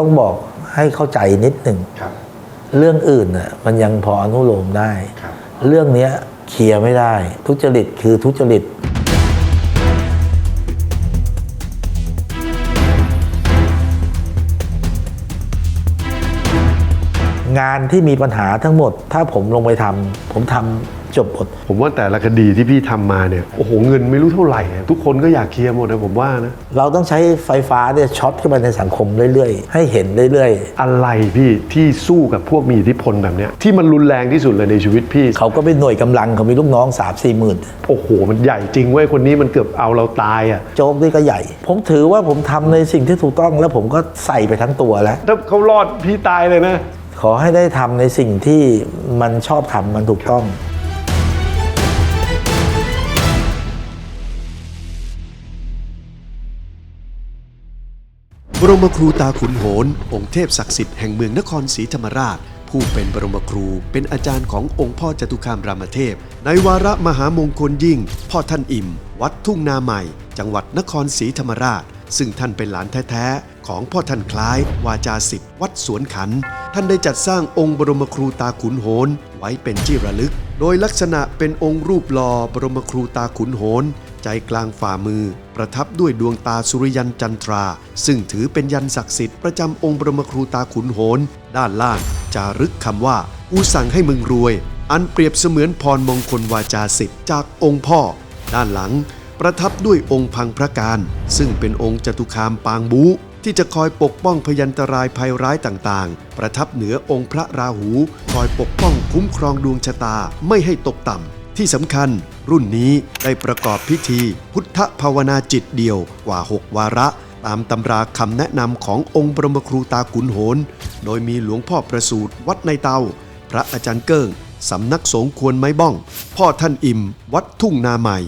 ต้องบอกให้เข้าใจนิดหนึ่งครับเรื่องอื่นน่ะมันยังพออนุโลมได้ครับเรื่องเนี้ยเคลียร์ไม่ได้ ทุจริตคือทุจริต งานที่มีปัญหาทั้งหมด ถ้าผมลงไปทำผมทำ จบหมดผมว่าแต่ละคดีที่พี่ทำมาเนี่ยโอ้โหเงินไม่รู้เท่าไหร่อะทุกคนก็อยากเคลียร์หมดนะผมว่านะเราต้องใช้ไฟฟ้าเนี่ยช็อตเข้าไปในสังคมเรื่อยๆ ให้เห็นเรื่อยอะไรพี่ที่สู้กับพวกมีอิทธิพลแบบเนี้ยที่มันรุนแรงที่สุดเลยในชีวิตพี่ๆเขาก็เป็นหน่วยกำลังเขามีลูกน้อง3 4หมื่นโอ้โหมันใหญ่จริงเว้ยคนนี้มันเกือบเอาเราตายอะโจ๊กนี่ก็ใหญ่ ผมถือว่าผมทำในสิ่งที่ถูกต้องแล้วผมก็ใส่ไปทั้งตัวแล้วถ้าเขารอดพี่ตายเลยนะขอให้ได้ทำในสิ่งที่มันชอบทำมันถูกต้อง รมครูตาขุนโหน องค์เทพศักดิ์สิทธิ์แห่งเมืองนครศรีธรรมราช ผู้เป็นบรมครูเป็นอาจารย์ขององค์พ่อจตุคามรามเทพ ในวาระมหามงคลยิ่ง พ่อท่านอิ่ม วัดทุ่งนาใหม่ จังหวัดนครศรีธรรมราช ซึ่งท่านเป็นหลานแท้ๆ ของพ่อท่านคล้าย วาจาสิทธิ์วัดสวนขัน ท่านได้จัดสร้างองค์บรมครูตาขุนโหนไว้เป็นที่ระลึก โดยลักษณะเป็นองค์รูปหล่อบรมครูตาขุนโหน ใจกลางฝ่ามือ ประทับด้วยดวงตาสุริยันจันทรา ซึ่งถือเป็นยันศักดิ์สิทธิ์ประจำองค์บรมครูตาขุนโหน ด้านล่างจารึกคำว่ากูสั่งให้มึงรวย อันเปรียบเสมือนพรมงคลวาจาสิทธิ์จากองค์พ่อ ด้านหลัง ประทับด้วยองค์พังพระการ ซึ่งเป็นองค์จตุคามปางบูที่จะคอยปกป้องพยันตรายภัยร้ายต่างๆ ประทับเหนือองค์พระราหู คอยปกป้องคุ้มครองดวงชะตาไม่ให้ตกต่ำ ที่สำคัญรุ่นนี้ได้ประกอบพิธีพุทธภาวนาจิตเดียวกว่า 6 วาระ ตามตำราคำแนะนำขององค์บรมครูตาขุนโหน โดยมีหลวงพ่อประสูตรวัดในเตา พระอาจารย์เกิ้งสำนักสงฆ์ควรไม้บ้อง พ่อท่านอิ่ม วัดทุ่งนาใหม่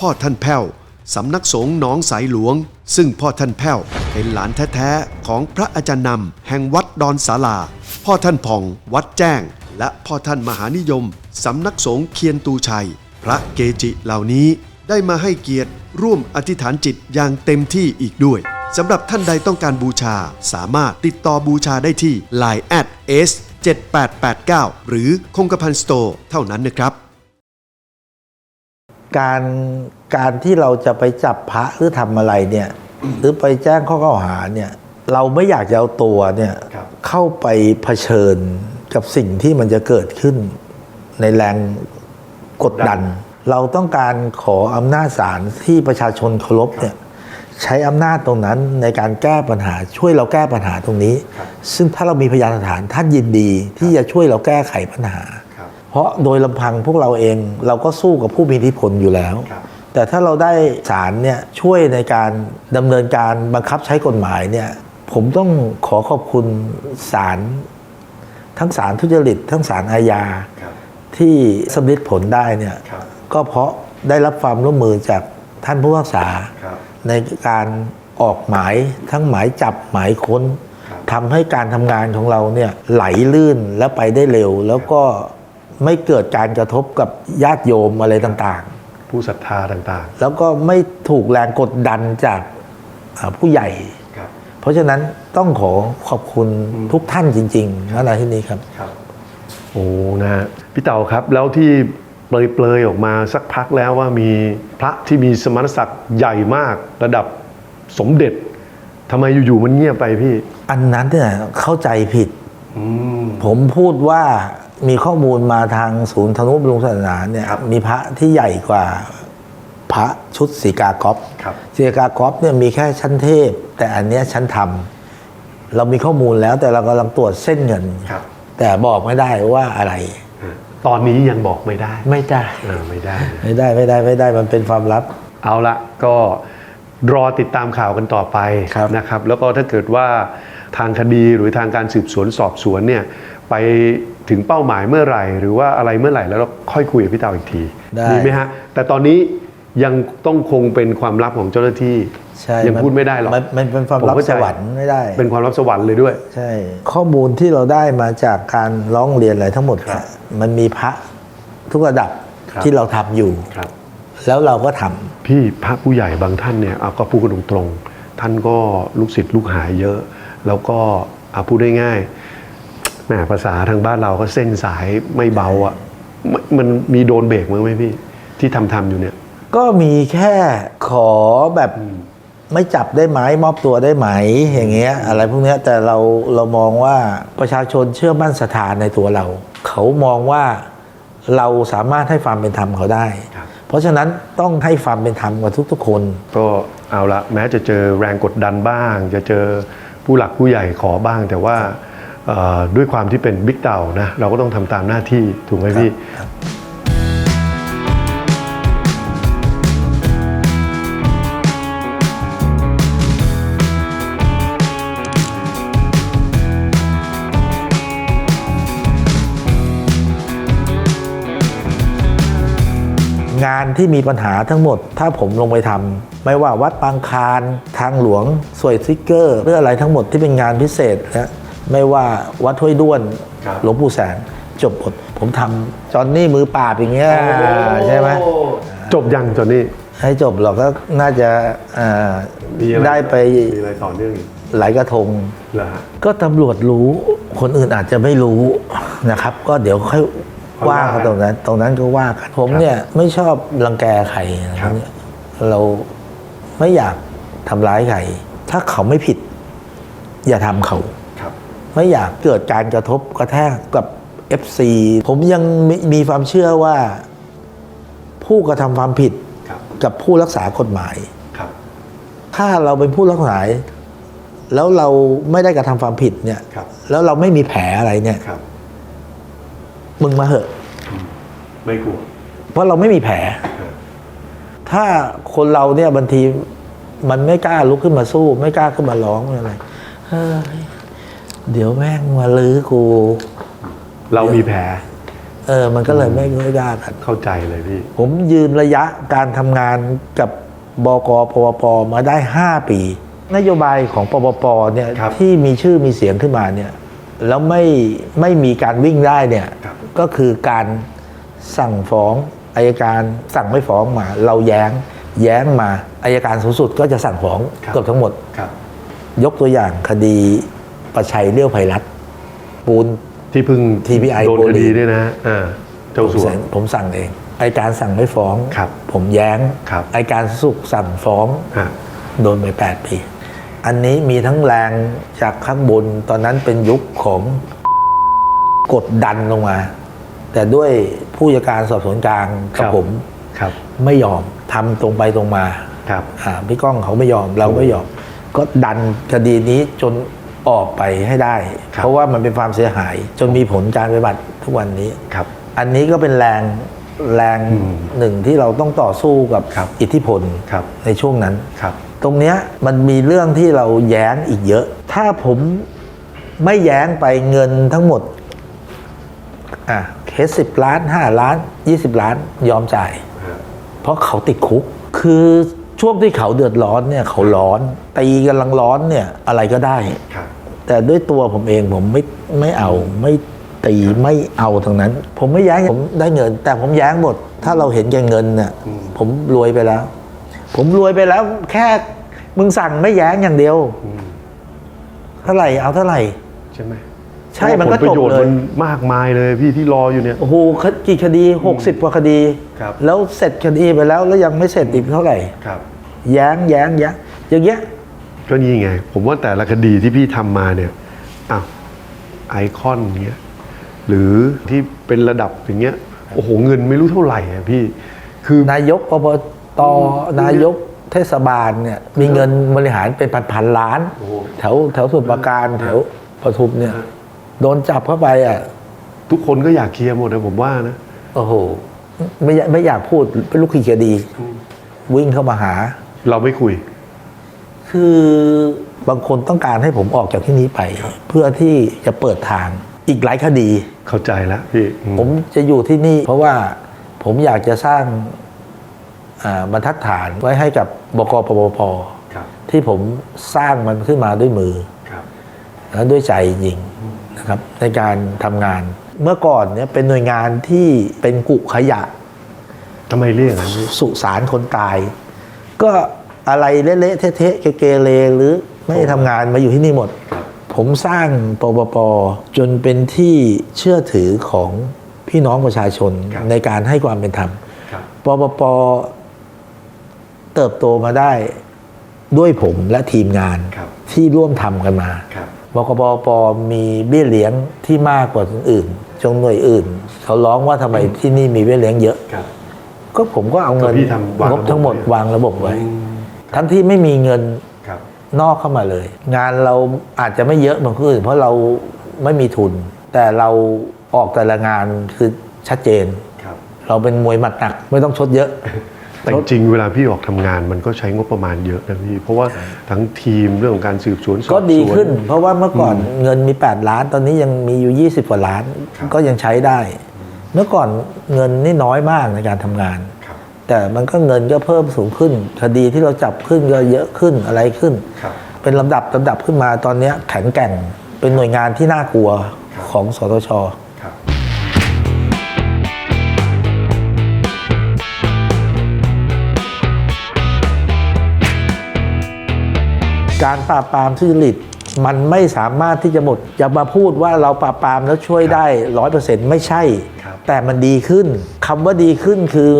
พ่อท่านแพ้วสำนักสงฆ์หนองสายหลวง ซึ่งพ่อท่านแพ้วเป็นหลานแท้ๆของพระอาจารย์นำแห่งวัดดอนสาลา พ่อท่านผ่องวัดแจ้ง และพ่อท่านมหานิยม สำนักสงฆ์เคียนตูชัย พระเกจิเหล่านี้ได้มาให้เกียรติร่วมอธิษฐานจิตอย่างเต็มที่อีกด้วยสำหรับท่านใดต้องการบูชา สามารถติดต่อบูชาได้ที่ Line at s 7889 หรือคงกระพันสโตร์เท่านั้นนะครับ การการที่เราจะไปจับพระหรือทำอะไรเนี่ย หรือไปแจ้งข้อกล่าวหาเนี่ย เราไม่อยากจะเอาตัวเนี่ยครับเข้าไปเผชิญ กับสิ่งที่มันจะเกิดขึ้นในแรงกดดัน เราต้องการขออำนาจศาลที่ประชาชนเคารพเนี่ยใช้อำนาจตรงนั้นในการแก้ปัญหาช่วยเราแก้ปัญหาตรงนี้ครับซึ่งถ้าเรามีพยานหลักฐานท่านยินดีที่จะช่วยเราแก้ไขปัญหาครับเพราะโดยลำพังพวกเราเองเราก็สู้กับผู้มีอิทธิพลอยู่แล้วครับแต่ถ้าเราได้ศาลเนี่ยช่วยในการดำเนินการบังคับใช้กฎหมายเนี่ยผมต้องขอขอบคุณศาล ทั้งศาลทุจริต ทั้งศาลอาญาครับที่สำลิดผลได้เนี่ยครับก็เพราะได้รับความร่วมมือจากท่านผู้พิพากษาครับในการออกหมายทั้งหมายจับหมายค้นครับทำให้การทำงานของเราเนี่ยไหลลื่นและไปได้เร็ว แล้วก็ไม่เกิดการกระทบกับญาติโยมอะไรต่างผู้ศรัทธาต่างๆ แล้วก็ไม่ถูกแรงกดดันจากอ่าผู้ใหญ่ๆครับเพราะฉะนั้น ต้องขอขอบคุณทุกท่านจริงๆณที่นี้ครับครับ โอ้นะฮะพี่เต่าครับแล้วที่เปลยๆออกมาสักพักแล้วว่ามีพระที่มีสมณศักดิ์ใหญ่มากระดับสมเด็จทำไมอยู่ๆมันเงียบไปพี่ อันนั้นเนี่ยเข้าใจผิดอืมผมพูดว่ามีข้อมูลมาทางศูนย์ธนุบำรุงศาสนาเนี่ยครับมีพระที่ใหญ่กว่าพระชุดสีกากอฟครับสีกากอฟเนี่ยมีแค่ชั้นเทพ แต่อันเนี้ยชั้นธรรม เรามีข้อมูลแล้วแต่เรากำลังตรวจเส้นเงิน ครับ แต่บอกไม่ได้ว่าอะไร ตอนนี้ยังบอกไม่ได้ ไม่ได้ เออไม่ได้ ไม่ได้ไม่ได้ไม่ได้มันเป็นความลับ เอาละก็รอติดตามข่าวกันต่อไปครับ นะครับ แล้วก็ถ้าเกิดว่าทางคดีหรือทางการสืบสวนสอบสวนเนี่ยไปถึงเป้าหมายเมื่อไหร่ หรือว่าอะไรเมื่อไหร่แล้วเราค่อยคุยกับพี่เตาอีกทีได้ ดีไหมฮะแต่ตอนนี้ ยังต้องคงเป็นความลับของเจ้าหน้าที่ ใช่ยังนพูดไม่ได้หรอกมันมันเป็นความผมลับเข้าใจสวรรค์ไม่ได้ เป็นความลับสวรรค์เลยด้วย ใช่ ข้อมูลที่เราได้มาจากการร้องเรียนอะไรทั้งหมดเนี่ยมันมีพระทุกระดับครับที่เราทำอยู่ครับ แล้วเราก็ทำพี่พระผู้ใหญ่บางท่านเนี่ยเอาก็พูดกันตรงๆท่านก็ลูกศิษย์ลูกหายเยอะ แล้วก็อาพูดได้ง่ายๆแหมภาษาทางบ้านเราก็เส้นสายไม่เบาอะ่ะมันมันมีโดนเบรกมั้ยไหมพี่ ที่ทำทำอยู่เนี่ย ก็มีแค่ขอแบบไม่จับได้ไหมมอบตัวได้ไหม อย่างเงี้ย อะไรพวกเนี้ยแต่เราเรามองว่าประชาชนเชื่อมั่นศรัทธาในตัวเรา เขามองว่าเราสามารถให้ความเป็นธรรมเขาได้ครับเพราะฉะนั้นต้องให้ความเป็นธรรมกับทุกๆคน ก็เอาละแม้จะเจอแรงกดดันบ้าง จะเจอผู้หลักผู้ใหญ่ขอบ้าง แต่ว่าเอ่อด้วยความที่เป็นบิ๊กเต่านะเราก็ต้องทำตามหน้าที่ถูกไหมพี่ งานที่มีปัญหาทั้งหมด ถ้าผมลงไปทำไม่ว่าวัดบางคารทางหลวง สวยซิกเกอร์หรืออะไรทั้งหมดที่เป็นงานพิเศษนะไม่ว่าวัดห้วยด้วนครับหลวงปู่แสงจบหมดผมทำจอนนี่มือปราบอย่างเงี้ยใช่ไหมจบยังจอนนี่ให้จบเราก็น่าจะอ่ามีอะไรได้ไปมีอะไรต่อเนื่องอีกหลายกระทงเหรอฮะก็ตำรวจรู้คนอื่นอาจจะไม่รู้นะครับ ก็เดี๋ยวค่อยค่อย ว่าว่ากักันนตรงนั้น ตรงนั้นก็ว่ากันผมเนี่ยไม่ชอบรังแกใครนะครับเนี่ยเราไม่อยากทำร้ายใครถ้าเขาไม่ผิด อย่าทำเขาครับไม่อยากเกิดการกระทบกระแทกกับ FC ผมยังมีมีความเชื่อว่า ผู้กระทำความผิดครับกับผู้รักษากฎหมายครับถ้าเราเป็นผู้รักษาแล้วเราไม่ได้กระทำความผิดเนี่ยครับแล้วเราไม่มีแผลอะไรเนี่ยครับ มึงมาเหอะ ไม่กลัว เพราะเราไม่มีแผล ถ้าคนเราเนี่ยบางทีมันไม่กล้าลุกขึ้นมาสู้ ไม่กล้าขึ้นมาร้องอะไรเฮ้ยเดี๋ยวแม่งมาลื้อกู เรามีแผล เออ มันก็เลยไม่ไม่กล้ากัน เข้าใจเลยพี่ ผมยืนระยะการทำงานกับบกปวปมาได้ 5 ปี นโยบายของปปปเนี่ยครับที่มีชื่อมีเสียงขึ้นมาเนี่ย แล้วไม่ไม่มีการวิ่งได้เนี่ยครับก็คือการสั่งฟ้องอายการสั่งไม่ฟ้องมา เราแย้งแย้งมาอายการสูงสุดก็จะสั่งฟ้องครับเกือบทั้งหมดครับยกตัวอย่างคดีประชัยเลี้ยวไพรัตน์ปูนที่เพิ่ง TPI โดนโกคลีดีด้วยนะอ่าเจ้าผมสัวสั่งผมสั่งเองอายการสั่งไม่ฟ้องครับผมแย้งครับอายการสุขสั่งฟ้องฮะโดนไป 8 ปี อันนี้มีทั้งแรงจากข้างบน ตอนนั้นเป็นยุคของกดดันลงมา แต่ด้วยผู้จัดการสอบสวนกลางกับผมครับ ไม่ยอมทำตรงไปตรงมาครับอ่าพี่ก้องเขาไม่ยอมเราไม่ยอม ก็ดันคดีนี้จนออกไปให้ได้ครับเพราะว่ามันเป็นความเสียหาย จนมีผลการปฏิบัติทุกวันนี้ครับ อันนี้ก็เป็นแรงแรงอืมหนึ่งที่เราต้องต่อสู้กับครับอิทธิพลครับในช่วงนั้นครับ ตรงเนี้ยมันมีเรื่องที่เราแย้งอีกเยอะ ถ้าผมไม่แย้งไปเงินทั้งหมดอะเคสสิบล้านห้าล้านยี่สิบล้านยอมจ่าย เพราะเขาติดคุก คือช่วงที่เขาเดือดร้อนเนี่ยเขาร้อนตีกำลังร้อนเนี่ยอะไรก็ได้ครับแต่ด้วยตัวผมเองผมไม่ไม่เอาไม่ตีไม่เอาทั้งนั้น ผมไม่แย้งผมได้เงิน แต่ผมแย้งหมด ถ้าเราเห็นแก่เงินเนี่ยอืมผมรวยไปแล้ว ผมรวยไปแล้วแค่ มึงสั่งไม่แย้งอย่างเดียวอืมเท่าไหร่เอาเท่าไหร่ ใช่ไหมใช่มันก็ผลปจระบโยชน์เลมัยนมากมายเลยพี่ที่รออยู่เนี่ยโอ้โหคกี่คดี60กว่าคดีครับแล้วเสร็จคดีไปแล้วแล้วยังไม่เสร็จอีกเท่าไหร่ครับ แย้งแย้งแย้งอย่างเงี้ยก็นี่ไง ผมว่าแต่ละคดีที่พี่ทำมาเนี่ยอ้าวไอคอนเงี้ยหรือที่เป็นระดับอย่างเงี้ยโอ้โหเงินไม่รู้เท่าไหร่อะพี่ คือนายกปปตนายก เทศบาลเนี่ยมีเงินบริหารเป็นพันพันๆล้านโอ้โหแถวแถวสมุทรปราการแถวปทุมเนี่ย โดนจับเข้าไปอะทุกคนก็อยากเคลียร์หมดนะผมว่านะโอ้โหไม่อยากไม่อยากพูดเป็นลูกขีคดี วิ่งเข้ามาหา เราไม่คุย คือบางคนต้องการให้ผมออกจากที่นี้ไป เพื่อที่จะเปิดทางอีกหลายคดี เข้าใจแล้วพี่อืมผมจะอยู่ที่นี่ เพราะว่าผมอยากจะสร้างอ่า บรรทัดฐานไว้ให้กับบกปปพครับที่ผมสร้างมันขึ้นมาด้วยมือครับและด้วยใจจริงนะครับในการทำงาน เมื่อก่อนเนี่ยเป็นหน่วยงานที่เป็นกุขยะทำไมเรียกอย่างนั้นพี่สุสานคนตาย ก็อะไรเละๆเทะๆเกเรหรือไม่ได้ทำงานมาอยู่ที่นี่หมดครับผมสร้างปปปจนเป็นที่เชื่อถือของพี่น้องประชาชนครับในการให้ความเป็นธรรมครับปปป เติบโตมาได้ด้วยผมและทีมงานครับที่ร่วมทำกันมาครับบกปปมีเบี้ยเลี้ยงที่มากกว่าคนอื่น จงหน่วยอื่น เขาร้องว่าทำไมที่นี่มีเบี้ยเลี้ยงเยอะครับก็ผมก็เอาเงินก็พี่ทำวางงบระบบทั้งหมดไว้วางระบบไว้อืมทั้งที่ไม่มีเงินครับนอกเข้ามาเลย งานเราอาจจะไม่เยอะเหมือนคนอื่นเพราะเราไม่มีทุน แต่เราออกแต่ละงานคือชัดเจนครับเราเป็นมวยหมัดหนัก ไม่ต้องชดเยอะ แต่จริงๆเวลาพี่ออกทำงานมันก็ใช้งบประมาณเยอะนะพี่เพราะว่าทั้งทีมเรื่องของการสืบสวนสอบสวนก็ดีขึ้น เพราะว่าเมื่อก่อนเงินมี 8 ล้าน ตอนนี้ยังมีอยู่ 20 กว่าล้านครับก็ยังใช้ได้ เมื่อก่อนเงินนี่น้อยมากในการทำงานครับแต่มันก็เงินก็เพิ่มสูงขึ้น คดีที่เราจับขึ้นก็เยอะขึ้นอะไรขึ้นครับเป็นลำดับลำดับขึ้นมาตอนเนี้ยแข็งแกร่งเป็นหน่วยงานที่น่ากลัวครับของสตชครับ การปราบปรามทุจริตมันไม่สามารถที่จะหมดจะมาพูดว่าเราปราบปรามแล้วช่วยได้ร้อยเปอร์เซ็นต์ไม่ใช่ครับแต่มันดีขึ้นคำว่าดีขึ้นคือ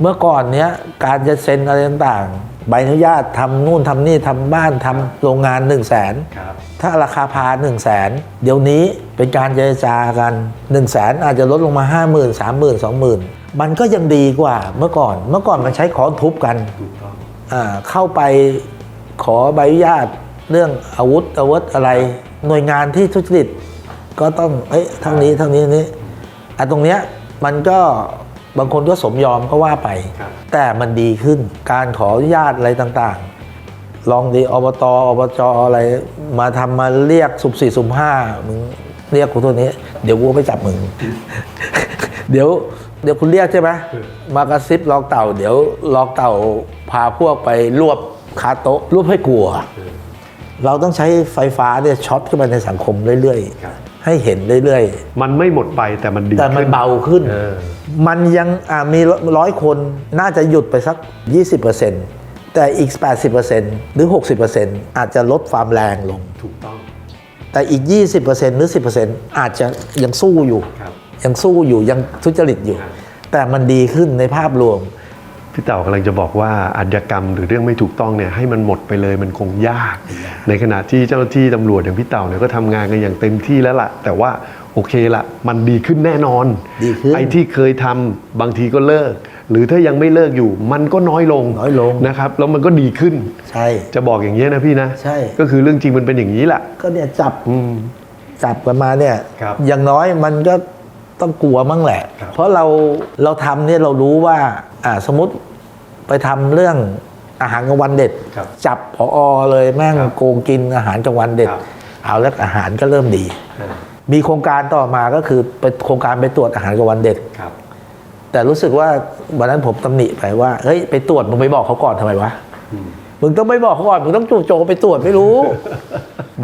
เมื่อก่อนเนี้ยการจะเซ็นอะไรต่างๆ ใบอนุญาตทำนู่นทำนี่ทำบ้านทำโรงงาน1นึ่งแสนครับถ้าราคาพา1นึ่งแสนเดี๋ยวนี้เป็นการเจรจากัน1นึ่งแสนอาจจะลดลงมา 5 0 0 0 0 0 3 0 0 0 0 2 0 0 0 0มันก็ยังดีกว่าเมื่อก่อน เมื่อก่อนมันใช้ขอนทุบกันถูกต้องอ่าเข้าไป ขอใบอนุญาตเรื่องอาวุธอาวุธอะไร หน่วยงานที่ทุจริต ก็ต้องเอ้ยเท่านี้เท่านี้เท่านี้อะตรงเนี้ยมันก็บางคนก็สมยอมก็ว่าไปครับแต่มันดีขึ้นการขออนุญาตอะไรต่างๆ ลองดีอบตอบจอะไร มาทำมาเรียกสุ่มสี่สุ่มห้ามึงเรียกกูตัวนี้ เดี๋ยวกูไปจับมึง เดี๋ยวเดี๋ยวคุณเรียกใช่ไหมมากระซิบลองเต่า เดี๋ยวลองเต่าพาพวกไปรวบ คาโต๊ะรวบให้กลัว เราต้องใช้ไฟฟ้าเนี่ยช็อตเข้าไปในสังคมเรื่อยครับๆให้เห็นเรื่อยมันไม่หมดไปแต่มันดีๆแต่มันขึ้เบาขึ้นเออมันยังอะมีร้อยคนน่าจะหยุดไปสัก 20%แต่อีก 80%หรือ 60%อาจจะลดความแรงลงถูกต้อง แต่อีก 20%หรือ 10%อาจจะยังสู้อยู่ครับยังสู้อยู่ยังทุจริตอยู่ครับแต่มันดีขึ้นในภาพรวม พี่เต่ากำลังจะบอกว่าอาชญากรรมหรือเรื่องไม่ถูกต้องเนี่ยให้มันหมดไปเลยมันคงยาก ในขณะที่เจ้าหน้าที่ตำรวจอย่างพี่เต่าเนี่ยก็ทำงานกันอย่างเต็มที่แล้วล่ะ แต่ว่าโอเคละมันดีขึ้นแน่นอนดีขึ้นไอ้ที่เคยทำบางทีก็เลิก หรือถ้ายังไม่เลิกอยู่ มันก็น้อยลงน้อยลงนะครับแล้วมันก็ดีขึ้นใช่จะบอกอย่างนี้ยนะพี่นะใช่ก็คือเรื่องจริงมันเป็นอย่างนี้แหละก็เนี่ยจับอืมจับกันมาเนี่ยครับอย่างน้อยมันก็ ต้องกลัวมั่งแหละครับเพราะเราเราทำเนี่ยเรารู้ว่าอ่าสมมติไปทำเรื่องอาหารกลางวันเด็ด ครับจับพออเลยแม่งครับโกงกินอาหารกลางวันเด็ด ครับ เอาแล้วอาหารก็เริ่มดีมีโครงการต่อมาก็คือเป็นโครงการไปตรวจอาหารกลางวันเด็ด ครับ แต่รู้สึกว่าวันนั้นผมตำหนิไปว่าเฮ้ยไปตรวจมึงไปบอกเขาก่อนทำไมวะมึงต้องไม่บอกเขาก่อนมึงต้องจู่โจมไปตรวจไม่รู้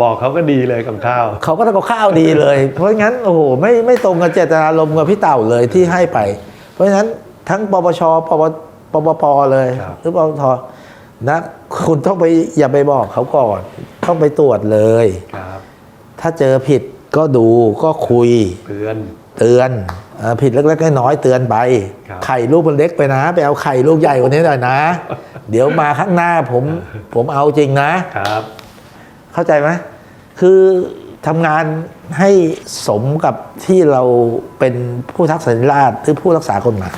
บอกเขาก็ดีเลยกับข้าว เขาก็ทำกับข้าวดีเลย เพราะงั้นโอ้โหไม่ไม่ตรงกับเจตนารมณ์กับพี่เต่าเลยที่ให้ไป เพราะฉะนั้นทั้งปปชปปปปปเลยครับ หรือปปทนะคุณต้องไปอย่าไปบอกเขาก่อน ต้องไปตรวจเลย ครับ ถ้าเจอผิดก็ดูก็คุย เตือน เตือนเอ่อผิดเล็กๆน้อยๆเตือนไป ครับ ไข่ลูกมันเล็กไปนะ ไปเอาไข่ลูกใหญ่กว่านี้หน่อยนะ เดี๋ยวมาข้างหน้าผมผมเอาจริงนะ ครับ เข้าใจไหมคือทำงานให้สมกับที่เราเป็นผู้ทักษิณราชหรือผู้รักษากฎหมาย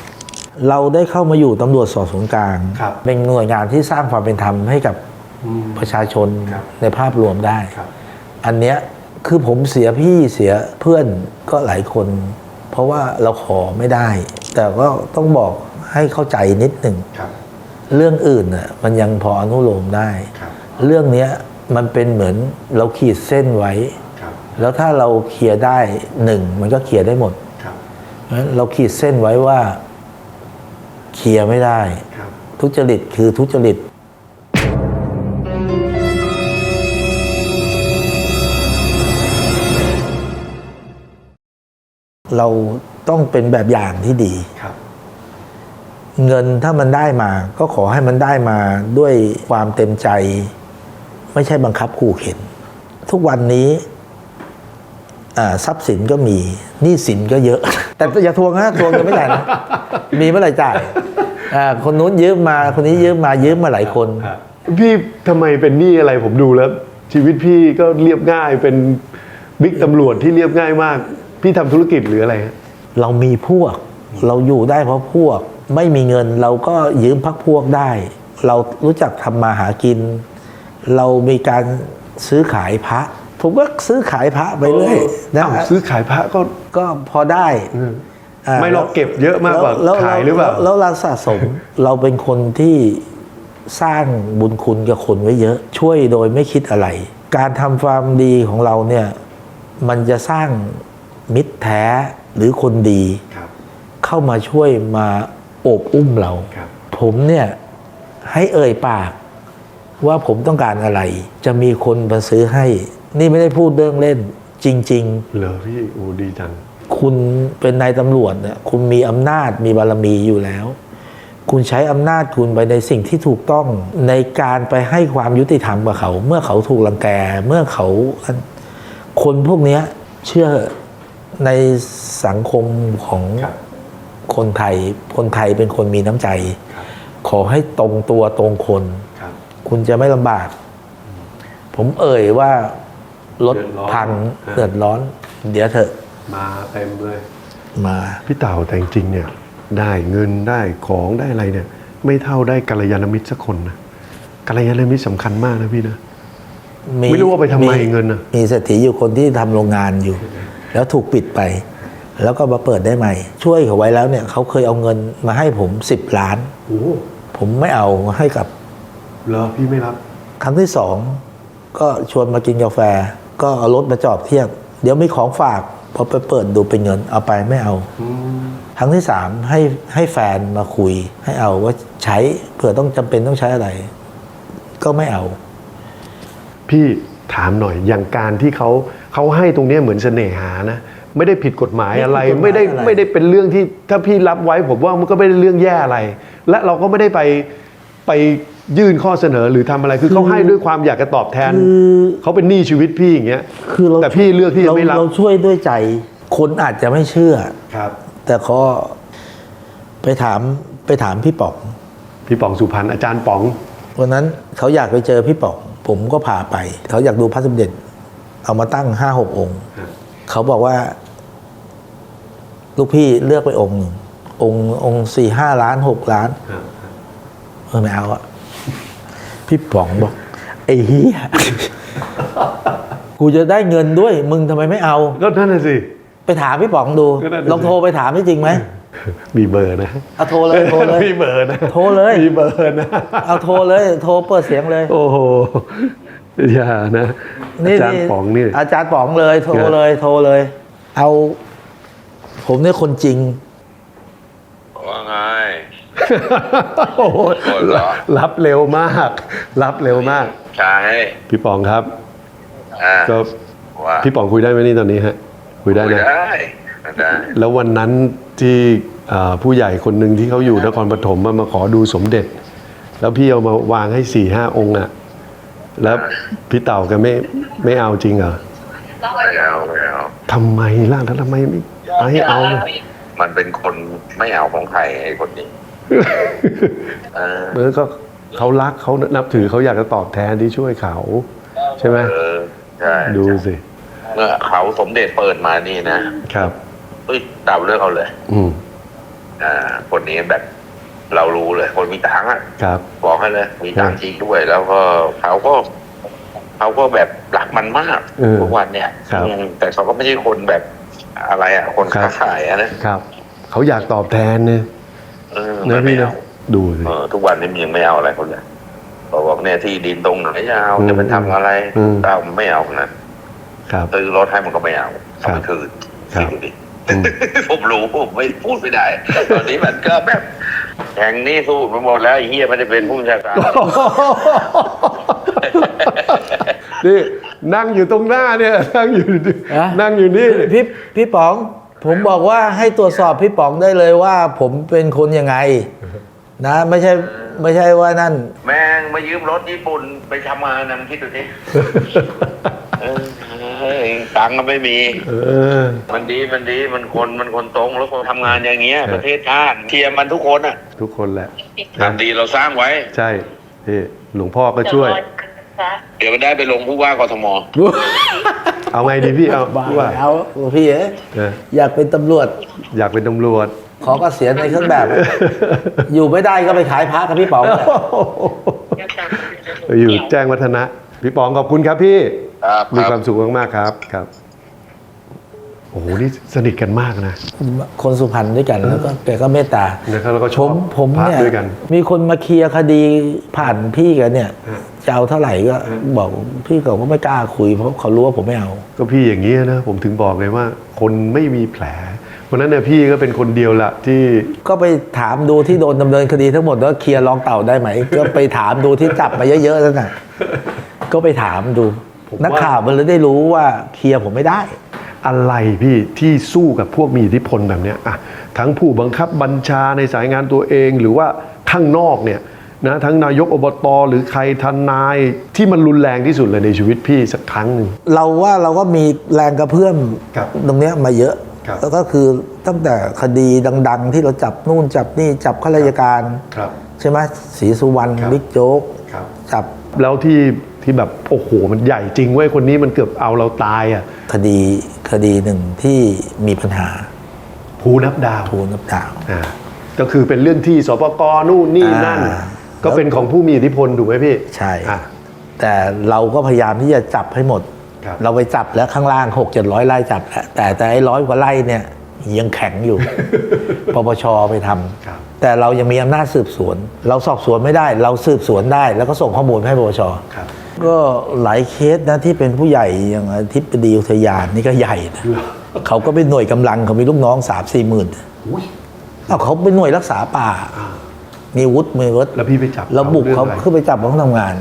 เราได้เข้ามาอยู่ตำรวจสอบสวนกลาง ครับเป็นหน่วยงานที่สร้างความเป็นธรรมให้กับอืม ประชาชนครับในภาพรวมได้ ครับ อันเนี้ยคือผมเสียพี่เสียเพื่อนก็หลายคน เพราะว่าเราขอไม่ได้ แต่ก็ต้องบอกให้เข้าใจนิดหนึ่ง ครับ เรื่องอื่นน่ะมันยังพออนุโลมได้ ครับ เรื่องเนี้ย มันเป็นเหมือนเราขีดเส้นไว้ครับแล้วถ้าเราเคลียร์ได้หนึ่งมันก็เคลียร์ได้หมดครับเพราะฉะนั้นเราขีดเส้นไว้ว่าเคลียร์ไม่ได้ครับทุจริตคือทุจริตเราต้องเป็นแบบอย่างที่ดีครับเงินถ้ามันได้มา ก็ขอให้มันได้มาด้วยความเต็มใจ ไม่ใช่บังคับขู่เข็น ทุกวันนี้อ่าทรัพย์สินก็มีหนี้สินก็เยอะ แต่อย่าทวงนะทวงจะไม่จ่ายนะมีเมื่อไหร่จ่ายอ่าคนนู้นยืมมาคนนี้ยืมมายืมมาหลายคน พี่ทำไมเป็นหนี้อะไรผมดูแล้ว ชีวิตพี่ก็เรียบง่ายเป็นบิ๊กตำรวจที่เรียบง่ายมาก พี่ทำธุรกิจหรืออะไรฮะเรามีพวก เราอยู่ได้เพราะพวก ไม่มีเงินเราก็ยืมพักพวกได้ เรารู้จักทำมาหากิน เรามีการซื้อขายพระ ผมก็ซื้อขายพระไปเรื่อยนะอ้าวซื้อขายพระก็ก็พอได้าไม่หรอกเก็บเยอะมากกว่าแล้วขายหรือเปล่าแล้วเราสะสมเราเป็นคนที่สร้างบุญคุณกับคนไว้เยอะ ช่วยโดยไม่คิดอะไร การทำความดีของเราเนี่ยมันจะสร้างมิตรแท้หรือคนดีครับเข้ามาช่วยมาโอบอุ้มเราครับผมเนี่ยให้เอ่ยปาก ว่าผมต้องการอะไร จะมีคนมาซื้อให้ นี่ไม่ได้พูดเรื่องเล่นจริงเหรอพี่โอ้ดีจังๆคุณเป็นนายตำรวจเนี่ยคุณมีอำนาจมีบารมีอยู่แล้ว คุณใช้อำนาจคุณไปในสิ่งที่ถูกต้องในการไปให้ความยุติธรรมกับเขา เมื่อเขาถูกลังแกเมื่อเขา คนพวกเนี้ยเชื่อในสังคมของครับคนไทย คนไทยเป็นคนมีน้ำใจ ขอให้ตรงตัวตรงคน ครับคุณจะไม่ลำบาก ผมเอ่ยว่ารถเดือดร้อนพังอ่าเดือดร้อน เดี๋ยวเถอะ มาเต็มเลย มาพี่เต่าแต่จริงๆเนี่ย ได้เงินได้ของได้อะไรเนี่ย ไม่เท่าได้กัลยาณมิตรสักคนนะกัลยาณมิตรสำคัญมากนะพี่นะไม่รู้ว่าไปทำไมเงินน่ะมีเศรษฐีอยู่คนที่ทำโรงงานอยู่ แล้วถูกปิดไป แล้วก็มาเปิดได้ใหม่ ช่วยเขาไว้แล้วเนี่ยเขาเคยเอาเงินมาให้ผมสิบล้านโอ้ผมไม่เอาให้กับ เหรอพี่ไม่รับ ครั้งที่สองก็ชวนมากินกาแฟ ก็เอารถมาจอดเทียบ เดี๋ยวมีของฝากพอไปเปิดดูเป็นเงินเอาไปไม่เอา อืมครั้งที่สามให้ให้แฟนมาคุย ให้เอาว่าใช้เผื่อต้องจำเป็นต้องใช้อะไร ก็ไม่เอา พี่ถามหน่อยอย่างการที่เขาเขาให้ตรงเนี้ยเหมือนเสน่หานะ ไม่ได้ผิดกฎหมายอะไร ไม่ไม่ผิได้ดกฎหมายอะไร ไม่ได้เป็นเรื่องที่ถ้าพี่รับไว้ผมว่ามันก็ไม่ได้เรื่องแย่อะไร และเราก็ไม่ได้ไปไป ยื่นข้อเสนอหรือทำอะไรคือเขาให้ด้วยความอยากจะตอบแทนคือเขาเป็นหนี้ชีวิตพี่อย่างเงี้ยคือเราแต่พี่เลือกที่จะไม่รับเราช่วยด้วยใจ คนอาจจะไม่เชื่อครับ แต่ก็ไปถามไปถามพี่ป๋อง พี่ป๋องสุพรรณอาจารย์ป๋องวันนั้นเขาอยากไปเจอพี่ป๋อง ผมก็พาไป เขาอยากดูพระสมเด็จ เอามาตั้งห้าหกองค์ครับเขาบอกว่า ลูกพี่เลือกไปองค์หนึ่งองค์องค์สี่ห้าล้านหกล้าน เออไม่เอาอะ พี่ป๋องบอกไอ้เหี้ยกูจะได้เงินด้วย มึงทำไมไม่เอา ก็นั่นน่ะสิ ไปถามพี่ป๋องดู ก็นั่นน่ะสิ ลองโทรไปถามได้จริงไหมมีเบอร์นะเอาโทรเลยโทรเลย มีเบอร์นะโทรเลย มีเบอร์นะ เอาโทรเลย โทรเปิดเสียงเลย โอ้โหอย่านะอาจารย์ป๋องนี่ อาจารย์ป๋องเลย โทรเนี่ยเลย โทรเลย เอา ผมเนี่ยคนจริง ว่าไง โอ้โหคนเหรอ รับเร็วมาก รับเร็วมาก ใช่พี่ป๋องครับอ่าก็ว่าพี่ป๋องคุยได้ไหมนี่ตอนนี้ฮะ คุยได้คุยนะได้ได้ แล้ววันนั้นที่อ่าผู้ใหญ่คนหนึ่งที่เขาอยู่นครปฐมมามาขอดูสมเด็จ แล้วพี่เอามาวางให้สี่ห้าองค์อะแล้วพี่เต่าแกไม่ไม่เอาจริงเหรอไม่เอาไม่เอาทำไมล่ะแล้วทำไมไม่ไม่เอามันเป็นคนไม่เอาของใครไอ้คนนี้ เออเออก็เขารักเขานับถือเขาอยากจะตอบแทนที่ช่วยเขา ใช่ไหมเออใช่ดูสิเมื่อเขาสมเด็จเปิดมานี่นะครับ เอ้ยเต่าเลือกเอาเลย อืมอ่า คนนี้แบบเรารู้เลย คนมีตังค์อะครับ บอกให้เลยมีตังค์จริงด้วย แล้วก็เขาก็เขาก็แบบรักมันมากเออทุกวันเนี่ยครับอืมแต่เขาก็ไม่ใช่คนแบบอะไรอะ คนครัค้าบขายอะนะครับ เขาอยากตอบแทนเนี่ย เออนะไม่พี่นะเอาดูสิ เออทุกวันนี้มันยังไม่เอาอะไรคนเลยบอกบอกเนี่ยที่ดินตรงไหนจะเอาอืมจะไปทำอะไรอืมเต้าไม่เอานะ ครับ ซื้อรถให้มันก็ไม่เอาครัเอาบไปคืนครับ คิดดูดิ อืม ผมรู้ผมไม่พูดไม่ได้ ตอนนี้มันก็แบบแข่งหนี่สู้ไปหมดแล้วไอ้เฮียไม่ได้เป็นผู้บัญชาการ นี่นั่งอยู่ตรงหน้าเนี่ย นั่งอยู่อะนั่งอยู่นี่พี่พี่ป๋อง ผมบอกว่าให้ตรวจสอบพี่ป๋องได้เลยว่า ผมเป็นคนยังไง นะ ไม่ใช่ไม่ใช่ว่านั่น แม่งมายืมรถญี่ปุ่นไปทำงานนะมึงคิดดูสิเออเฮ้ยตังค์ก็ไม่มี เออ มันดีมันดีมันคนมันคนตรงแล้วคนทำงานอย่างเงี้ย ประเทศชาติเทียมมันทุกคนอะทุกคนแหละทำดีเราสร้างไว้ ใช่พี่หลวงพ่อก็ช่วย เดี๋ ยวมันได้ไปลงผู้ว่ากทม เอาไงดีพี่เอาบ้าพี่ว่าแล้วพี่เอ๋เอออยากเป็นตำรวจ อยากเป็นตำรวจ ขอเกษียณในเครื่องแบบ อยู่ไม่ได้ก็ไปขายพระกับพี่ป๋องแหละอยู่แจ้งวัฒนะ พี่ปองขอบคุณครับพี่ ครับ มีครับความสุขมากๆครับครับ โอ้โหนี่สนิทกันมากนะ คนสุพรรณด้วยกันแล้วก็แกก็เมตตานะครับแล้วก็ชผอบมผมพระเนี่ยด้วยกัน มีคนมาเคลียร์คดีผ่านพี่กันเนี่ยฮะจะเอาเท่าไหร่ก็บอกพี่เขาก็ไม่กล้าคุยเพราะเขารู้ว่าผมไม่เอา ก็พี่อย่างนี้ยนะผมถึงบอกเลยว่า คนไม่มีแผลเพราะฉะนั้นเนี่ยพี่ก็เป็นคนเดียวละที่ก็ไปถามดูที่โดนดำเนินคดีทั้งหมดว่าเคลียร์รองเต่าได้ไหม ก็ไปถามดูที่จับมาเยอะๆแล้วน่ะก็ไปถามดูผมว่านันักข่าวมันเลยได้รู้ว่าเคลียร์ผมไม่ได้ อะไรพี่ที่สู้กับพวกมีอิทธิพลแบบเนี้ยอะทั้งผู้บังคับบัญชาในสายงานตัวเองหรือว่าข้างนอกเนี่ยนะทั้งนายกอบตหรือใครทนายที่มันรุนแรงที่สุดเลยในชีวิตพี่สักครั้งหนึ่งเราว่าเราก็มีแรงกระเพื่อมครับตรงเนี้ยมาเยอะครับแล้วก็คือตั้งแต่คดีดัง ๆ ที่เราจับนู่นจับนี่จับข้าราชการครับใช่ไหมศรีสุวรรณครับบิ๊กโจ๊กครับจับแล้วที่ ที่แบบโอ้โหมันใหญ่จริงเว้ยคนนี้มันเกือบเอาเราตายอะคดีคดีหนึ่งที่มีปัญหาภูนับดาวทูนับดาวอ่าก็คือเป็นเรื่องที่สปกนู่นนี่นั่นอ่าก็เป็นของผู้มีอิทธิพลถูกไหมพี่ ใช่อะแต่เราก็พยายามที่จะจับให้หมดครับเราไปจับแล้วข้างล่างหกเจ็ดร้อยไร่จับแล้วแต่แต่ไอ้ร้อยกว่าไร่เนี่ยยังแข็งอยู่ปปชไปทำครับแต่เรายังมีอำนาจสืบสวน เราสอบสวนไม่ได้ เราสืบสวนได้ แล้วก็ส่งข้อมูลให้ปปชครับ ก็หลายเคสนะที่เป็นผู้ใหญ่อย่างอธิบดีอุทยานนี่ก็ใหญ่นะเขาก็เป็นหน่วยกำลังเขามีลูกน้องสามสี่หมื่นอุ้ยอ้าวเขาเป็นหน่วยรักษาป่าอ่า มีวุฒิมือวุฒิแล้วพี่ไปจับเราบุกเขารื่องอะไรขึ้นไปจับเขาทำงาน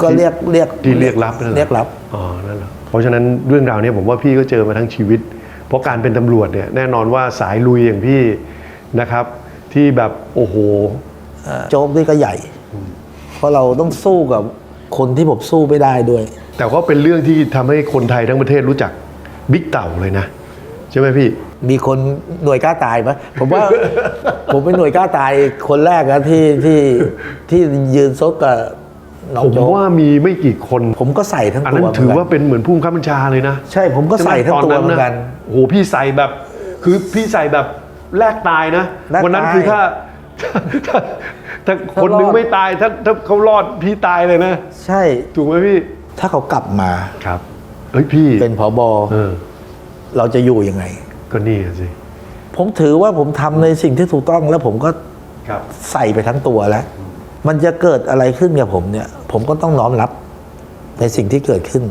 ก็เรียกเรียกที่เรียกรับนั่นหอเรียกรับอ๋อนั่นเหรอเพราะฉะนั้นเรื่องราวเนี้ผมว่าพี่ก็เจอมาทั้งชีวิต เพราะการเป็นตำรวจเนี่ยแน่นอนว่าสายลุยอย่างพี่นะครับ ที่แบบโอ้โหเอ่อโจ๊กนี่ก็ใหญ่ เพราะเราต้องสู้กับ คนที่ผมสู้ไม่ได้ด้วย แต่ก็เป็นเรื่องที่ทำให้คนไทยทั้งประเทศรู้จักบิ๊กเต่าเลยนะ ใช่ไหมพี่ มีคนหน่วยกล้าตายไหมผมว่า ผมเป็นหน่วยกล้าตายคนแรกนะที่ที่ที่ยืนซดกับน้องผมโจ๊กว่ามีไม่กี่คน ผมก็ใส่ทั้งอันตันั้วนถือเหมืนว่าเป็นเหมือนผู้บังคับบัญชาเลยนะใช่ผมก็ใส่ทั้งตัวเหมือนกัน โอ้โหพี่ใส่แบบ คือพี่ใส่แบบแลกตายนะ แลกตาย วันั้นคือถ้าถ้าถ้า คนหนึงถ้ารอดไม่ตายถ้าถ้าเขารอดพี่ตายเลยนะ ใช่ ถูกไหมพี่ ถ้าเขากลับมา ครับเฮ้ยพี่เป็นผอบอเออ เราจะอยู่ยังไง ก็นี่อะสิผมถือว่าผมทำในสิ่งที่ถูกต้องแล้วผมก็ครับ ใส่ไปทั้งตัวแล้ว มันจะเกิดอะไรขึ้นกับผมเนี่ย ผมก็ต้องน้อมรับในสิ่งที่เกิดขึ้น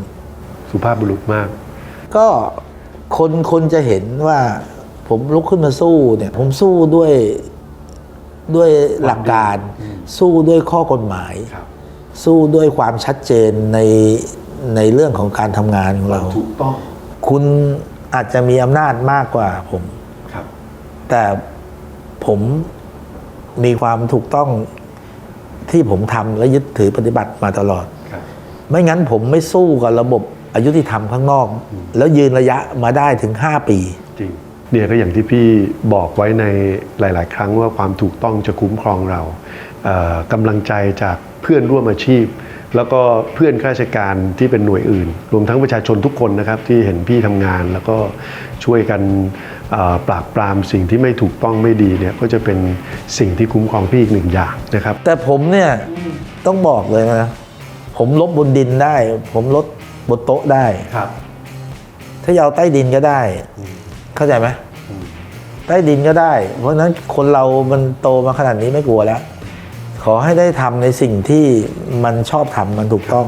สุภาพบุรุษมาก ก็คนคนจะเห็นว่าผมลุกขึ้นมาสู้เนี่ย ผมสู้ด้วย ด้วยหลักการสู้ด้วยข้อกฎหมายครับสู้ด้วยความชัดเจนในในเรื่องของการทำงานของเราถูกต้องคุณอาจจะมีอำนาจมากกว่าผมครับแต่ผมมีความถูกต้องที่ผมทำและยึดถือปฏิบัติมาตลอดครับไม่งั้นผมไม่สู้กับระบบอายุติธรรมข้างนอก แล้วยืนระยะมาได้ถึง 5 ปีจริง เนี่ยก็อย่างที่พี่บอกไว้ในหลาย ๆ ครั้งว่าความถูกต้องจะคุ้มครองเราเอ่อกำลังใจจากเพื่อนร่วมอาชีพ แล้วก็เพื่อนข้าราชการที่เป็นหน่วยอื่น รวมทั้งประชาชนทุกคนนะครับที่เห็นพี่ทำงาน แล้วก็ช่วยกันเอ่อปราบปรามสิ่งที่ไม่ถูกต้องไม่ดีเนี่ยก็จะเป็นสิ่งที่คุ้มครองพี่อีกหนึ่งอย่างนะครับ แต่ผมเนี่ยต้องบอกเลยนะ ผมลบบนดินได้ ผมลดบนโต๊ะได้ครับ ถ้าจะเอาใต้ดินก็ได้ เข้าใจไหมใต้ดินก็ได้ เพราะนั้นคนเรามันโตมาขนาดนี้ไม่กลัวแล้ว ขอให้ได้ทำในสิ่งที่มันชอบทำมันถูกต้อง